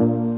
you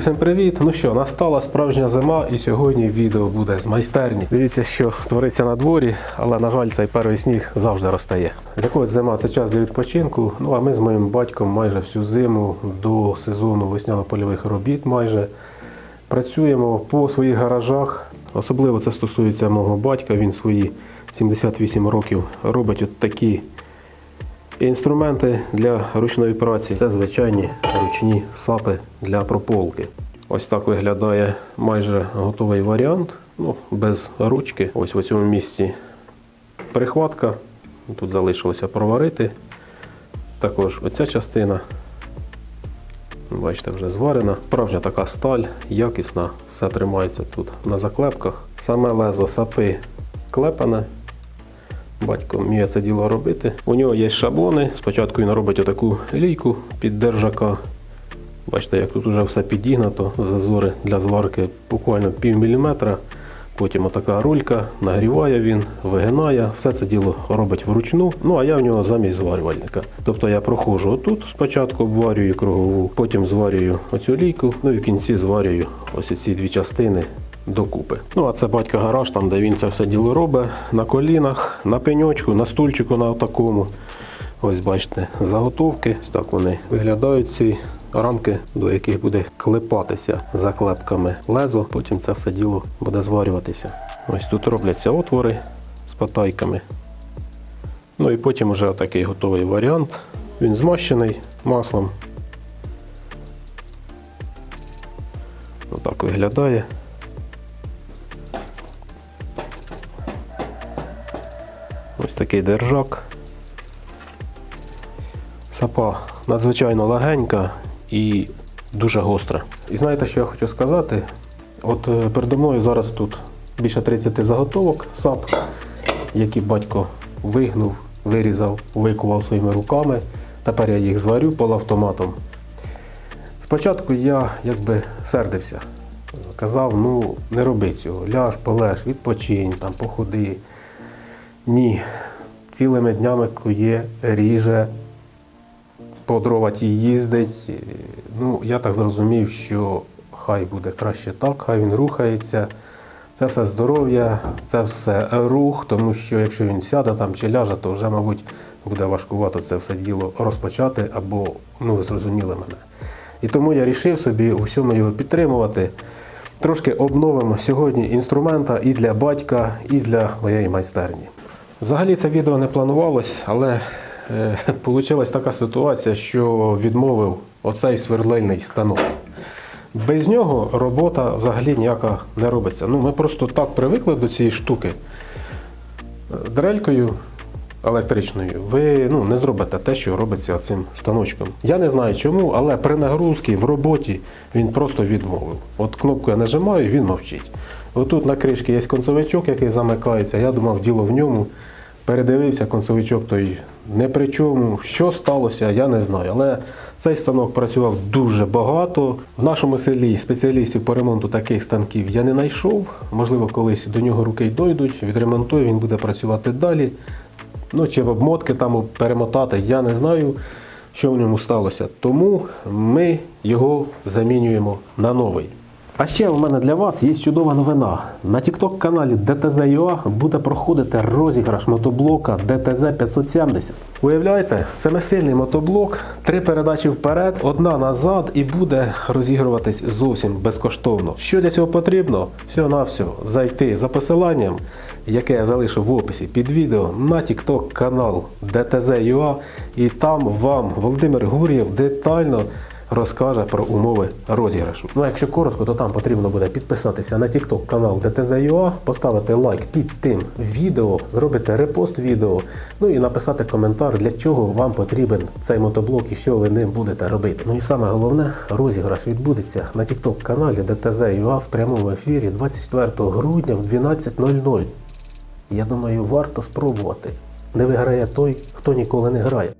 Друзі, всім привіт! Ну що, настала справжня зима, і сьогодні відео буде з майстерні. Дивіться, що твориться на дворі, але на жаль, цей перший сніг завжди розтає. Для когось зима це час для відпочинку. Ну а ми з моїм батьком майже всю зиму до сезону весняно-польових робіт майже працюємо по своїх гаражах. Особливо це стосується мого батька. Він свої 78 років робить от такі Інструменти для ручної праці це звичайні ручні сапи для прополки. Ось так виглядає майже готовий варіант. Ну, без ручки. Ось в цьому місці прихватка. Тут залишилося проварити. Також оця частина. Бачите, вже зварена. Справжня така сталь, якісна, все тримається тут на заклепках. Саме лезо сапи клепане. Батько вміє це діло робити. У нього є шаблони. Спочатку він робить отаку лійку під держака. Бачите, як тут вже все підігнато, зазори для зварки буквально пів міліметра. Потім отака рулька, нагріває він, вигинає, все це діло робить вручну. Ну а я в нього замість зварювальника. Тобто я проходжу отут, спочатку обварюю кругову, потім зварюю оцю лійку, ну і в кінці зварюю ось ці дві частини докупи. Ну а це батька гараж, там де він це все діло робить на колінах, на пеньочку, на стульчику на такому. Ось бачите, заготовки. Так вони виглядають ці рамки, до яких буде клепатися заклепками лезо. Потім це все діло буде зварюватися. Ось тут робляться отвори з патайками. Ну і потім вже такий готовий варіант. Він змащений маслом. Отак виглядає. Такий держак. Сапа надзвичайно легенька і дуже гостра. І знаєте, що я хочу сказати? От е, передо мною зараз тут більше 30 заготовок сап, які батько вигнув, вирізав, викував своїми руками. Тепер я їх зварю полуавтоматом. Спочатку я якби сердився. Казав, ну не роби цього, ляж, полеж, відпочинь, там, походи. Ні. Цілими днями кує, ріже, по дрова ті їздить. Ну, я так зрозумів, що хай буде краще так, хай він рухається. Це все здоров'я, це все рух, тому що якщо він сяде там чи ляже, то вже, мабуть, буде важкувато це все діло розпочати або, ну, ви зрозуміли мене. І тому я вирішив собі у всьому його підтримувати. Трошки обновимо сьогодні інструмента і для батька, і для моєї майстерні. Взагалі це відео не планувалось, але е, така ситуація, що відмовив оцей сверлильний станок. Без нього робота взагалі ніяка не робиться. Ну, ми просто так привикли до цієї штуки. Е, Дрелькою електричною ви ну, не зробите те, що робиться цим станочком. Я не знаю чому, але при нагрузці в роботі він просто відмовив. От кнопку я нажимаю, він мовчить. Отут на кришці є концовичок, який замикається. Я думав, діло в ньому. Передивився, концовичок той не при чому. Що сталося, я не знаю. Але цей станок працював дуже багато. В нашому селі спеціалістів по ремонту таких станків я не знайшов. Можливо, колись до нього руки й дойдуть, відремонтую, він буде працювати далі. Ну, чи в обмотки там перемотати, я не знаю, що в ньому сталося. Тому ми його замінюємо на новий. А ще у мене для вас є чудова новина. На TikTok каналі DTZ.ua буде проходити розіграш мотоблока DTZ 570. Уявляєте, семисильний мотоблок, три передачі вперед, одна назад і буде розігруватись зовсім безкоштовно. Що для цього потрібно? Всього на всього зайти за посиланням, яке я залишу в описі під відео на TikTok канал DTZ.ua і там вам Володимир Гур'єв детально розкаже про умови розіграшу. Ну, а якщо коротко, то там потрібно буде підписатися на TikTok канал DTZ.ua, поставити лайк під тим відео, зробити репост відео, ну і написати коментар, для чого вам потрібен цей мотоблок і що ви ним будете робити. Ну і саме головне, розіграш відбудеться на TikTok каналі DTZ.ua в прямому ефірі 24 грудня в 12.00. Я думаю, варто спробувати. Не виграє той, хто ніколи не грає.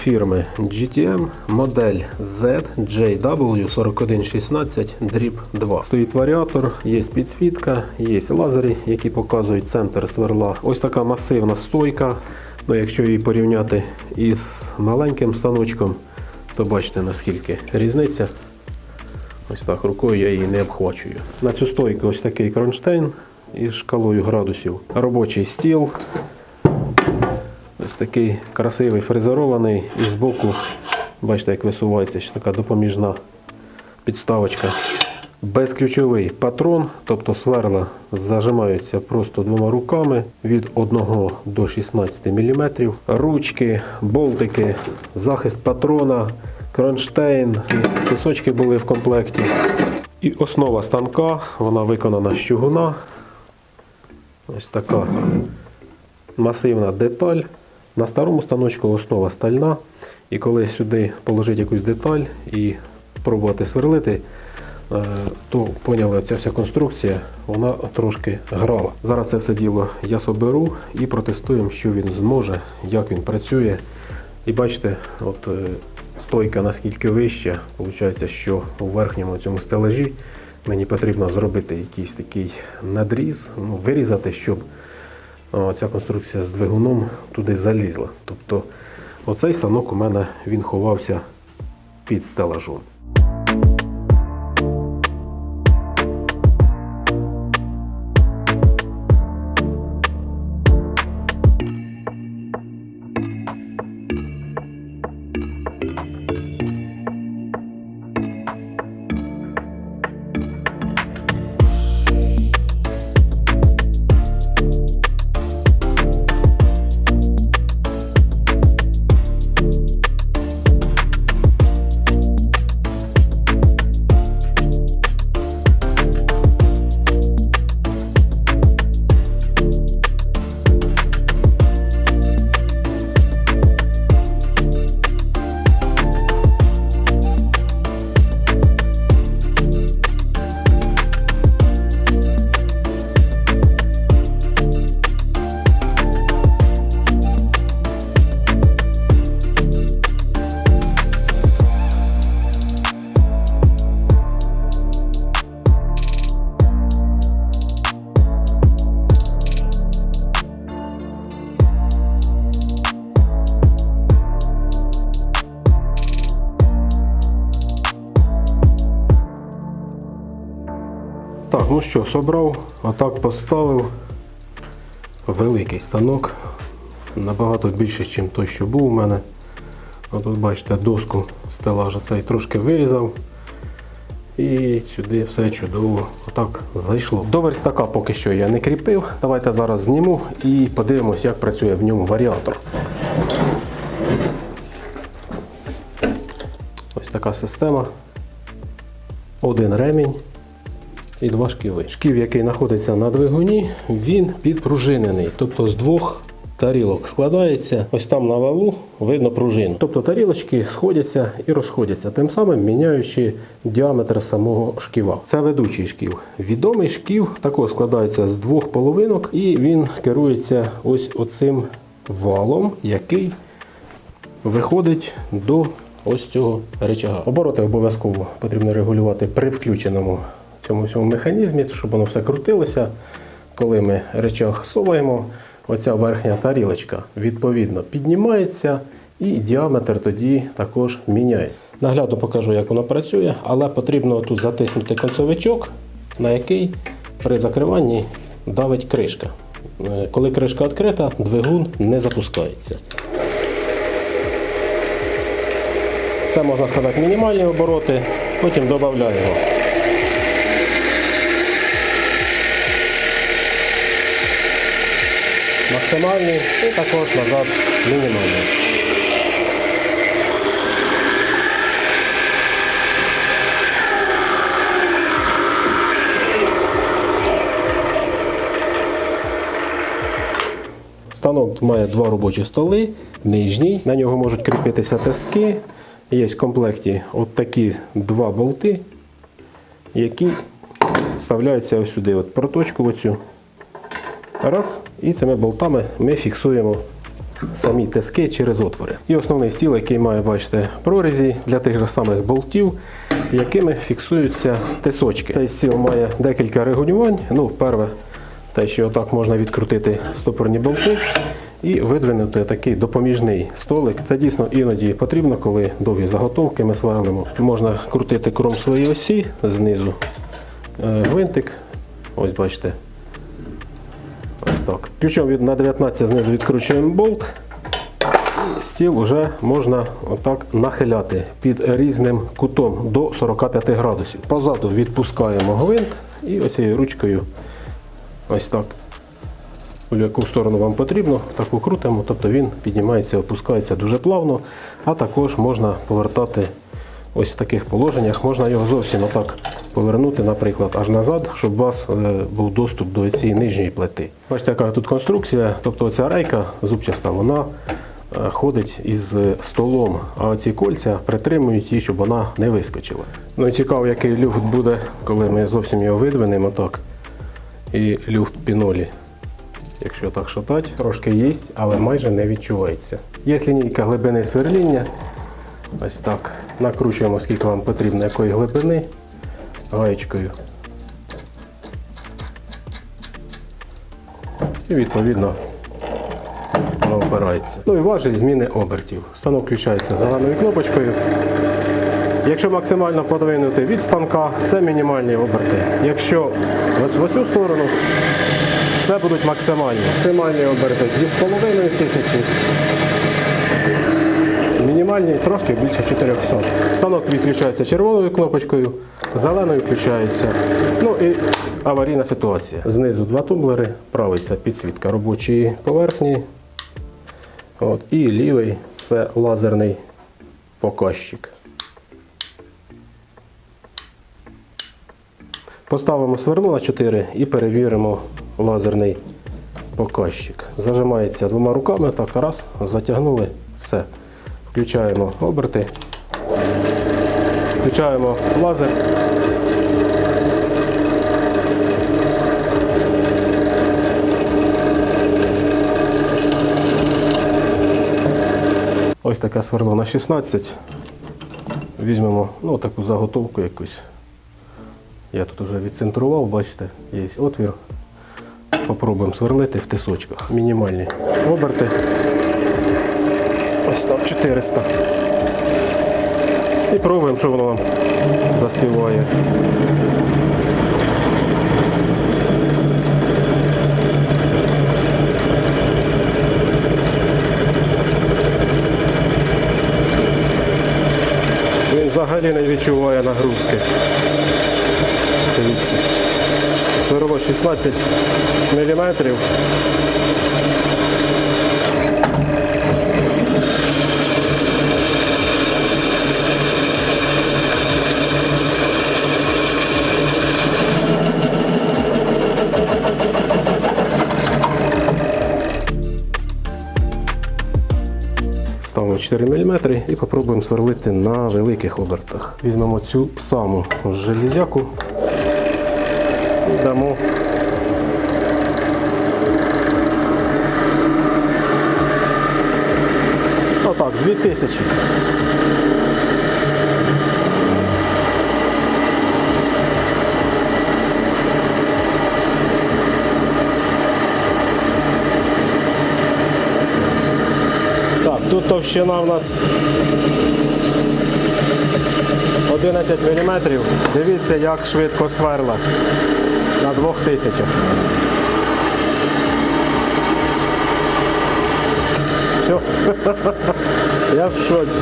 Фірми GTM, модель ZJW4116 дріб 2. Стоїть варіатор, є підсвітка, є лазери, які показують центр сверла. Ось така масивна стойка. Ну, якщо її порівняти із маленьким станочком, то бачите наскільки різниця. Ось так рукою я її не обхвачую. На цю стойку ось такий кронштейн із шкалою градусів. Робочий стіл. Такий красивий фрезерований і збоку, бачите, як висувається ще така допоміжна підставочка. Безключовий патрон, тобто сверла зажимаються просто двома руками від 1 до 16 мм. Ручки, болтики, захист патрона, кронштейн, пісочки були в комплекті. І основа станка, вона виконана з чугуна. Ось така масивна деталь. На старому станочку основа стальна. І коли сюди положити якусь деталь і пробувати сверлити, е, то поняли, ця вся конструкція вона трошки грала. Зараз це все діло я соберу і протестуємо, що він зможе, як він працює. І бачите, от е, стойка наскільки вища, виходить, що у верхньому цьому стелажі мені потрібно зробити якийсь такий надріз, ну, вирізати, щоб ця конструкція з двигуном туди залізла. Тобто оцей станок у мене він ховався під стелажом. Ну що, собрав, отак поставив. Великий станок. Набагато більше, ніж той, що був у мене. Отут бачите, доску стелажа цей трошки вирізав. І сюди все чудово отак зайшло. До верстака поки що я не кріпив. Давайте зараз зніму і подивимось, як працює в ньому варіатор. Ось така система. Один ремінь і два шківи. Шків, який знаходиться на двигуні, він підпружинений. Тобто з двох тарілок складається. Ось там на валу видно пружину. Тобто тарілочки сходяться і розходяться, тим самим міняючи діаметр самого шківа. Це ведучий шків. Відомий шків також складається з двох половинок, і він керується ось оцим валом, який виходить до ось цього речага. Обороти обов'язково потрібно регулювати при включеному цьому всьому механізмі, щоб воно все крутилося. Коли ми речах соваємо, оця верхня тарілочка відповідно піднімається і діаметр тоді також міняється. Наглядно покажу, як воно працює, але потрібно тут затиснути концовичок, на який при закриванні давить кришка. Е, Коли кришка відкрита, двигун не запускається. Це можна сказати мінімальні обороти, потім додаємо. Максимальні і також назад мінімальні. Станок має два робочі столи, нижній, на нього можуть кріпитися тиски. Є в комплекті от такі два болти, які вставляються ось сюди, от проточку оцю. Раз, і цими болтами ми фіксуємо самі тиски через отвори. І основний стіл, який має, бачите, прорізі для тих же самих болтів, якими фіксуються тисочки. Цей стіл має декілька регулювань. Ну, перше, те, що отак можна відкрутити стопорні болти і видвинути такий допоміжний столик. Це дійсно іноді потрібно, коли довгі заготовки ми сверлимо. Можна крутити кром своєї осі знизу. Е, Гвинтик, ось бачите, так. Ключом на 19 знизу відкручуємо болт. Стіл вже можна отак нахиляти під різним кутом до 45 градусів. Позаду відпускаємо гвинт і оцією ручкою ось так. У яку сторону вам потрібно, таку крутимо, тобто він піднімається, опускається дуже плавно, а також можна повертати ось в таких положеннях. Можна його зовсім отак повернути, наприклад, аж назад, щоб у вас е, був доступ до цієї нижньої плити. Бачите, яка тут конструкція, тобто ця рейка зубчаста, вона е, ходить із столом, а ці кольця притримують її, щоб вона не вискочила. Ну і цікаво, який люфт буде, коли ми зовсім його видвинемо так. І люфт пінолі. Якщо так шатати, трошки є, але майже не відчувається. Є лінійка глибини сверління. Ось так. Накручуємо, скільки вам потрібно якої глибини гаєчкою. І відповідно воно опирається. Ну і важіль зміни обертів. Станок включається зеленою кнопочкою. Якщо максимально подвинути від станка, це мінімальні оберти. Якщо в оцю сторону, це будуть максимальні. Максимальні оберти 2,5 тисячі. Мінімальні трошки більше 400. Станок відключається червоною кнопочкою, зеленою включається. Ну і аварійна ситуація. Знизу два тумблери, правий це підсвітка робочої поверхні. От, і лівий це лазерний показчик. Поставимо сверло на 4 і перевіримо лазерний показчик. Зажимається двома руками, так раз, затягнули, все. Включаємо оберти, включаємо лазер. Ось таке сверло на 16. Візьмемо ну, таку заготовку якусь. Я тут вже відцентрував, бачите, є отвір. Попробуємо сверлити в тисочках. Мінімальні оберти. Ось так 400. І пробуємо, що воно вам заспіває. Він взагалі не відчуває нагрузки. Дивіться. Сверло 16 мм. 4 мм і спробуємо сверлити на великих обертах. Візьмемо цю саму железяку і дамо. Отак, 2000. Тут товщина в нас 11 мм. Дивіться, як швидко сверла на 2000. Все. Я в шоці.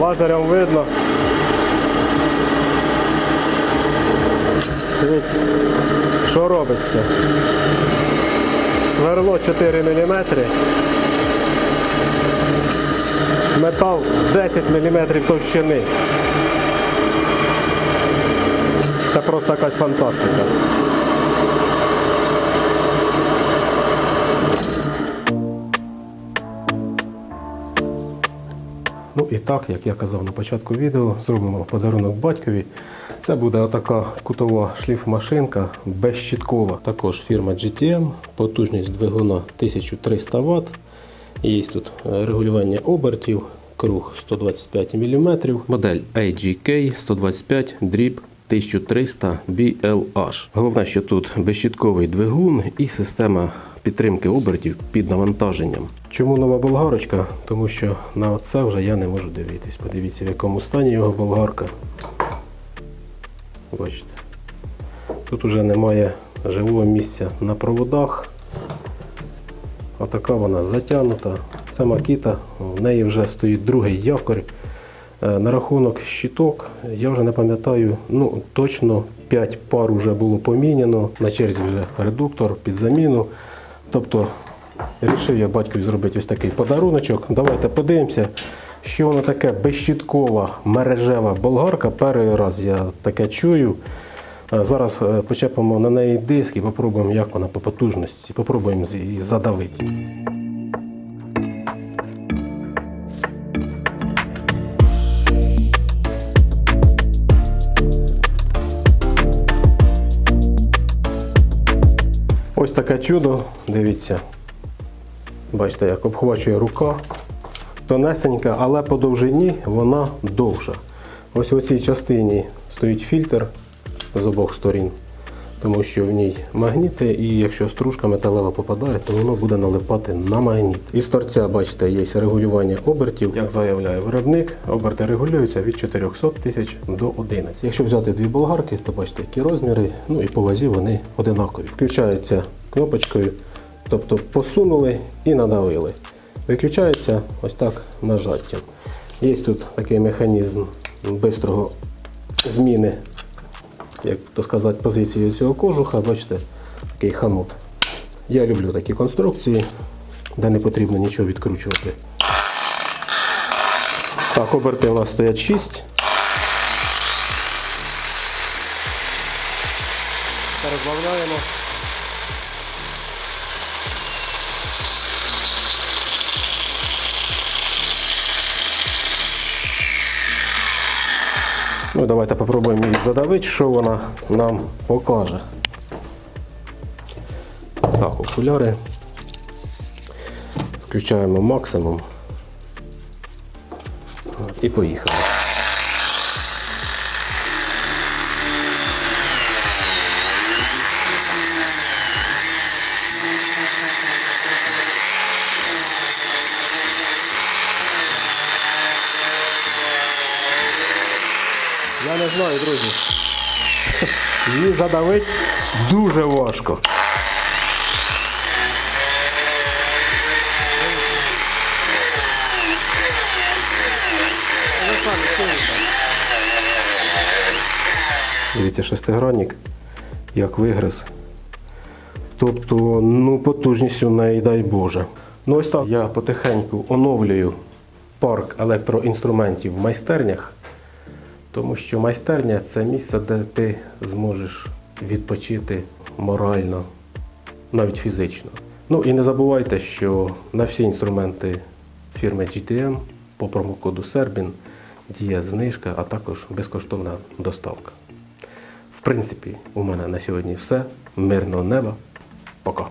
Лазером видно. Дивіться, що робиться. Сверло 4 мм. Метал 10 мм товщини. Це просто якась фантастика. Ну і так, як я казав на початку відео, зробимо подарунок батькові. Це буде отака кутова шліфмашинка безщіткова. Також фірма GTM, потужність двигуна 1300 Вт. Є тут е, регулювання обертів, круг 125 мм, модель AGK 125 дріб 1300 BLH. Головне, що тут безщітковий двигун і система підтримки обертів під навантаженням. Чому нова болгарочка? Тому що на це вже я не можу дивитись. Подивіться, в якому стані його болгарка. Бачите. Тут уже немає живого місця на проводах. Отака вона затягнута. Це макіта, в неї вже стоїть другий якорь. Е, На рахунок щиток, я вже не пам'ятаю, ну точно 5 пар вже було поміняно, на черзі вже редуктор під заміну. Тобто вирішив я батькові зробити ось такий подаруночок. Давайте подивимося, що воно таке безщіткова мережева болгарка. Перший раз я таке чую. Е, Зараз е, почепимо на неї диск і попробуємо, як вона по потужності. Попробуємо її задавити. Ось таке чудо, дивіться. Бачите, як обхвачує рука. Тонесенька, але по довжині вона довша. Ось у цій частині стоїть фільтр з обох сторін, тому що в ній магніти, і якщо стружка металева попадає, то воно буде налипати на магніт. Із торця, бачите, є регулювання обертів. Як заявляє виробник, оберти регулюються від 400 тисяч до 11. Якщо взяти дві болгарки, то бачите, які розміри, ну і по вазі вони одинакові. Включаються кнопочкою, тобто посунули і надавили. Виключається ось так нажаттям. Є тут такий механізм бистрого зміни, як то сказати, позиції цього кожуха. Бачите, такий хамут. Я люблю такі конструкції, де не потрібно нічого відкручувати. Так, оберти у нас стоять 6. Задавити, що вона нам покаже. Так, окуляри. Включаємо максимум. І поїхали. Знаю, друзі. Її задавити дуже важко. Дивіться, шестигранник, як вигриз. Тобто, ну, потужність у неї, дай Боже. Ну ось так я потихеньку оновлюю парк електроінструментів в майстернях. Тому що майстерня це місце, де ти зможеш відпочити морально, навіть фізично. Ну і не забувайте, що на всі інструменти фірми GTM по промокоду Serbin діє знижка, а також безкоштовна доставка. В принципі, у мене на сьогодні все. Мирного неба. Пока.